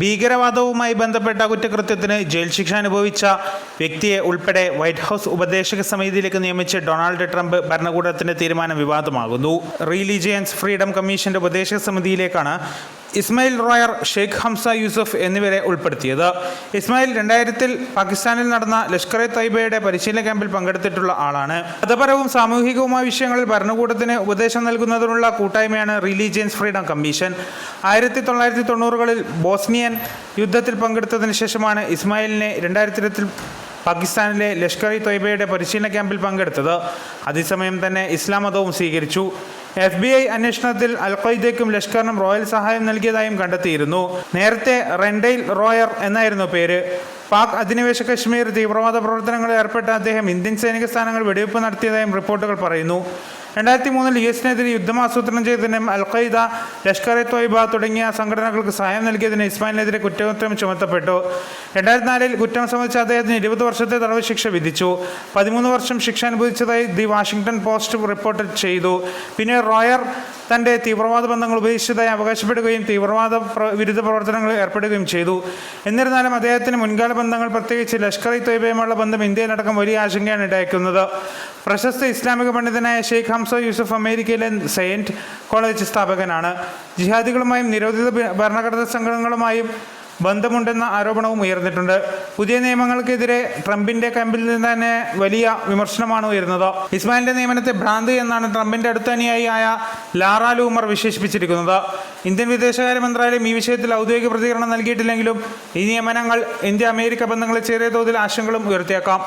ഭീകരവാദവുമായി ബന്ധപ്പെട്ട കുറ്റകൃത്യത്തിന് ജയിൽ ശിക്ഷ അനുഭവിച്ച വ്യക്തിയെ ഉൾപ്പെടെ വൈറ്റ് ഹൗസ് ഉപദേശക സമിതിയിലേക്ക് നിയമിച്ച് ഡൊണാൾഡ് ട്രംപ് ഭരണകൂടത്തിന്റെ തീരുമാനം വിവാദമാകുന്നു. റിലീജിയൻസ് ഫ്രീഡം കമ്മീഷന്റെ ഉപദേശക സമിതിയിലേക്കാണ് ഇസ്മായിൽ റോയർ ഷെയ്ഖ് ഹംസ യൂസഫ് എന്നിവരെ ഉൾപ്പെടുത്തിയത്. ഇസ്മായിൽ രണ്ടായിരത്തിൽ പാകിസ്ഥാനിൽ നടന്ന ലഷ്കർ എ തൈബയുടെ പരിശീലന ക്യാമ്പിൽ പങ്കെടുത്തിട്ടുള്ള ആളാണ്. മതപരവും സാമൂഹികവുമായ വിഷയങ്ങളിൽ ഭരണകൂടത്തിന് ഉപദേശം നൽകുന്നതിനുള്ള കൂട്ടായ്മയാണ് റിലീജിയൻസ് ഫ്രീഡം കമ്മീഷൻ ആയിരത്തി തൊള്ളായിരത്തി തൊണ്ണൂറുകളിൽ ബോസ്നിയൻ യുദ്ധത്തിൽ പങ്കെടുത്തതിന് ശേഷമാണ് ഇസ്മായിലിനെ രണ്ടായിരത്തി പാകിസ്ഥാനിലെ ലഷ്കർ ഇ തൊയ്ബയുടെ പരിശീലന ക്യാമ്പിൽ പങ്കെടുത്തത്. അതേസമയം തന്നെ ഇസ്ലാം മതവും സ്വീകരിച്ചു. എഫ് ബി ഐ അന്വേഷണത്തിൽ അൽ ഖയ്ദയ്ക്കും ലഷ്കറിനും റോയൽ സഹായം നൽകിയതായും കണ്ടെത്തിയിരുന്നു. നേരത്തെ റെൻഡൈൽ റോയർ എന്നായിരുന്നു പേര്. പാക് അധിനിവേശ കശ്മീർ തീവ്രവാദ പ്രവർത്തനങ്ങളിൽ ഏർപ്പെട്ട അദ്ദേഹം ഇന്ത്യൻ സൈനിക സ്ഥാനങ്ങൾ വെടിവെപ്പ് നടത്തിയതായും റിപ്പോർട്ടുകൾ പറയുന്നു. രണ്ടായിരത്തി മൂന്നിൽ യു എസിനെതിരെ യുദ്ധം ആസൂത്രണം ചെയ്തതിനും അൽ ഖൈദ ലഷ്കർ എ തൊയ്ബ തുടങ്ങിയ സംഘടനകൾക്ക് സഹായം നൽകിയതിന് ഇസ്മായിലിനെതിരെ കുറ്റകൃത്യം ചുമത്തപ്പെട്ടു. രണ്ടായിരത്തി നാലിൽ കുറ്റം സംബന്ധിച്ച് അദ്ദേഹത്തിന് ഇരുപത് വർഷത്തെ തടവ് ശിക്ഷ വിധിച്ചു. പതിമൂന്ന് വർഷം ശിക്ഷ അനുഭവിച്ചതായി ദി വാഷിംഗ്ടൺ പോസ്റ്റ് റിപ്പോർട്ട് ചെയ്തു. പിന്നെ റോയർ തന്റെ തീവ്രവാദ ബന്ധങ്ങൾ ഉപേക്ഷിച്ചതായി അവകാശപ്പെടുകയും തീവ്രവാദ വിരുദ്ധ പ്രവർത്തനങ്ങളിൽ ഏർപ്പെടുകയും ചെയ്തു. എന്നിരുന്നാലും അദ്ദേഹത്തിന് മുൻകാല ബന്ധങ്ങൾ പ്രത്യേകിച്ച് ലഷ്കർ ഇ തൊയ്ബയുമുള്ള ബന്ധം ഇന്ത്യയിലടക്കം വലിയ ആശങ്കയാണ് ഉണ്ടായിരിക്കുന്നത് പ്രശസ്ത ഇസ്ലാമിക പണ്ഡിതനായ ഷെയ്ഖ് ഹംസ യൂസഫ് അമേരിക്കയിലെ സെയിന്റ് കോളേജ് സ്ഥാപകനാണ്. ജിഹാദികളുമായും നിരോധിത ഭരണഘടനാ സംഘടനകളുമായും ബന്ധമുണ്ടെന്ന ആരോപണവും ഉയർന്നിട്ടുണ്ട്. പുതിയ നിയമങ്ങൾക്കെതിരെ ട്രംപിന്റെ ക്യാമ്പിൽ നിന്ന് തന്നെ വലിയ വിമർശനമാണ് ഉയരുന്നത്. ഇസ്മായിലിന്റെ നിയമനത്തെ ഭ്രാന്ത് എന്നാണ് ട്രംപിന്റെ അടുത്ത അനുയായിയായ ലാറ ലൂമർ വിശേഷിപ്പിച്ചിരിക്കുന്നത്. ഇന്ത്യൻ വിദേശകാര്യ മന്ത്രാലയം ഈ വിഷയത്തിൽ ഔദ്യോഗിക പ്രതികരണം നൽകിയിട്ടില്ലെങ്കിലും ഈ നിയമനങ്ങൾ ഇന്ത്യ അമേരിക്ക ബന്ധങ്ങളിൽ ചെറിയ തോതിൽ ആശങ്കകളും ഉയർത്തിയേക്കാം.